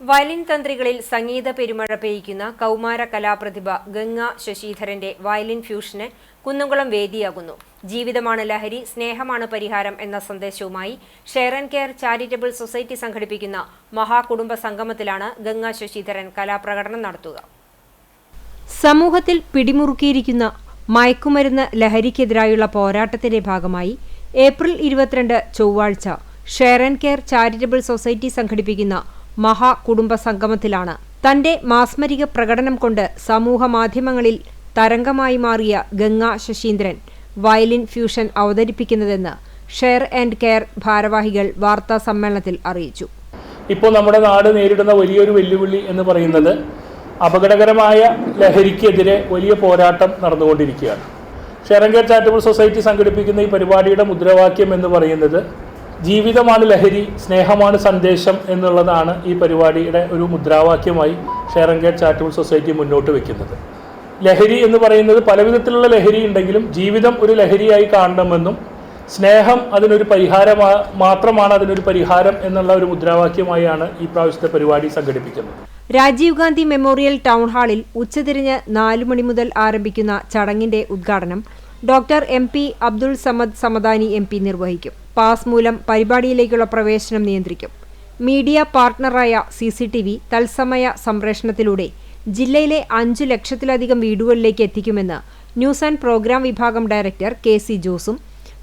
Violin തന്ത്രികളിൽ സംഗീത പെരുമഴ പെയ്യ്ക്കുന്ന കൗമാര കലാപ്രതിഭ ഗംഗ ശശിധരന്റെ വയലിൻ ഫ്യൂഷന് കുന്നംകുളം വേദിയാകുന്നു. ജീവിതമാണ് ലഹരി സ്നേഹമാണ് പരിഹാരം എന്ന സന്ദേശവുമായി share and care charitable society സംഘടിപ്പിക്കുന്ന മഹാകുടുംബ സംഗമത്തിലാണ് ഗംഗ ശശിധരൻ കലാപ്രകടനം നടത്തുക. സമൂഹത്തിൽ പിടിമുറുക്കിയിരിക്കുന്ന മയക്കുമരുന്ന് ലഹരിക്കെതിരായുള്ള പോരാട്ടത്തിന്റെ ഭാഗമായി ഏപ്രിൽ ഇരുപത്തിരണ്ട് ചൊവ്വാഴ്ച share and care charitable society സംഘടിപ്പിക്കുന്ന മഹാ കുടുംബ സംഗമത്തിലാണ് തന്റെ മാസ്മരിക പ്രകടനം കൊണ്ട് സമൂഹ മാധ്യമങ്ങളിൽ തരംഗമായി മാറിയ ഗംഗ ശശീന്ദ്രൻ വയലിൻ ഫ്യൂഷൻ അവതരിപ്പിക്കുന്നതെന്ന് ഷെയർ ആൻഡ് കെയർ ഭാരവാഹികൾ വാർത്താ സമ്മേളനത്തിൽ അറിയിച്ചു. ഇപ്പോൾ നമ്മുടെ നാട് നേരിടുന്ന വലിയൊരു വെല്ലുവിളി എന്ന് പറയുന്നത് അപകടകരമായ ലഹരിക്കെതിരെ വലിയ പോരാട്ടം നടന്നുകൊണ്ടിരിക്കുകയാണ്. Share and care charitable society സംഘടിപ്പിക്കുന്ന ഈ പരിപാടിയുടെ മുദ്രാവാക്യം എന്ന് പറയുന്നത് ജീവിതമാണ് ലഹരി സ്നേഹമാണ് സന്ദേശം എന്നുള്ളതാണ് ഈ പരിപാടിയുടെ ഒരു മുദ്രാവാക്യമായി ഷെറങ്കർ ചാരിറ്റബിൾ സൊസൈറ്റി മുന്നോട്ട് വെക്കുന്നത്. ലഹരി എന്ന് പറയുന്നത് പലവിധത്തിലുള്ള ലഹരി ഉണ്ടെങ്കിലും ജീവിതം ഒരു ലഹരിയായി കാണണമെന്നും സ്നേഹം അതിനൊരു പരിഹാരം മാത്രമാണ് അതിനൊരു പരിഹാരം എന്നുള്ള ഒരു മുദ്രാവാക്യമായാണ് ഈ പ്രാവശ്യത്തെ പരിപാടി സംഘടിപ്പിക്കുന്നത്. രാജീവ് ഗാന്ധി മെമ്മോറിയൽ ടൗൺ ഹാളിൽ ഉച്ചതിരിഞ്ഞ് നാലു മണി മുതൽ ആരംഭിക്കുന്ന ചടങ്ങിന്റെ ഉദ്ഘാടനം doctor M P Abdul Samad Samadani M P നിർവഹിക്കും. പാസ് മൂലം പരിപാടിയിലേക്കുള്ള പ്രവേശനം നിയന്ത്രിക്കും. മീഡിയ പാർട്ട്ണറായ സി സി ടി വി തത്സമയ സംപ്രേഷണത്തിലൂടെ ജില്ലയിലെ അഞ്ചു ലക്ഷത്തിലധികം വീടുകളിലേക്ക് എത്തിക്കുമെന്ന് ന്യൂസ് ആൻഡ് പ്രോഗ്രാം വിഭാഗം ഡയറക്ടർ കെ സി ജോസും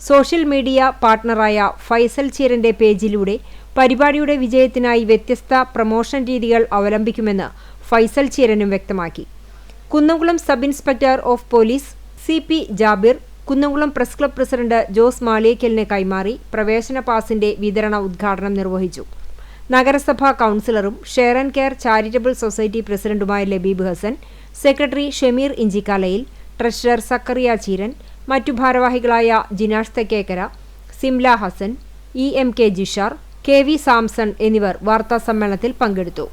സോഷ്യൽ മീഡിയ പാർട്ട്ണറായ ഫൈസൽ ചീരന്റെ പേജിലൂടെ പരിപാടിയുടെ വിജയത്തിനായി വ്യത്യസ്ത പ്രമോഷൻ രീതികൾ അവലംബിക്കുമെന്ന് ഫൈസൽ ചീരനും വ്യക്തമാക്കി. Kunnamkulam sub inspector of police C P Jabir Kunnamkulam press club president Jose മാളിയേക്കലിന് കൈമാറി പ്രവേശന പാസിന്റെ വിതരണ ഉദ്ഘാടനം നിർവഹിച്ചു. നഗരസഭാ കൗൺസിലറും share and care charitable society പ്രസിഡന്റുമായ ലബീബ് ഹസൻ സെക്രട്ടറി ഷമീർ ഇഞ്ചിക്കാലയിൽ ട്രഷറർ സക്കറിയ ചീരൻ മറ്റു ഭാരവാഹികളായ Jinash Thekkekkara Simla Hasan E M K Jishar K V Samson എന്നിവർ വാർത്താസമ്മേളനത്തിൽ പങ്കെടുത്തു.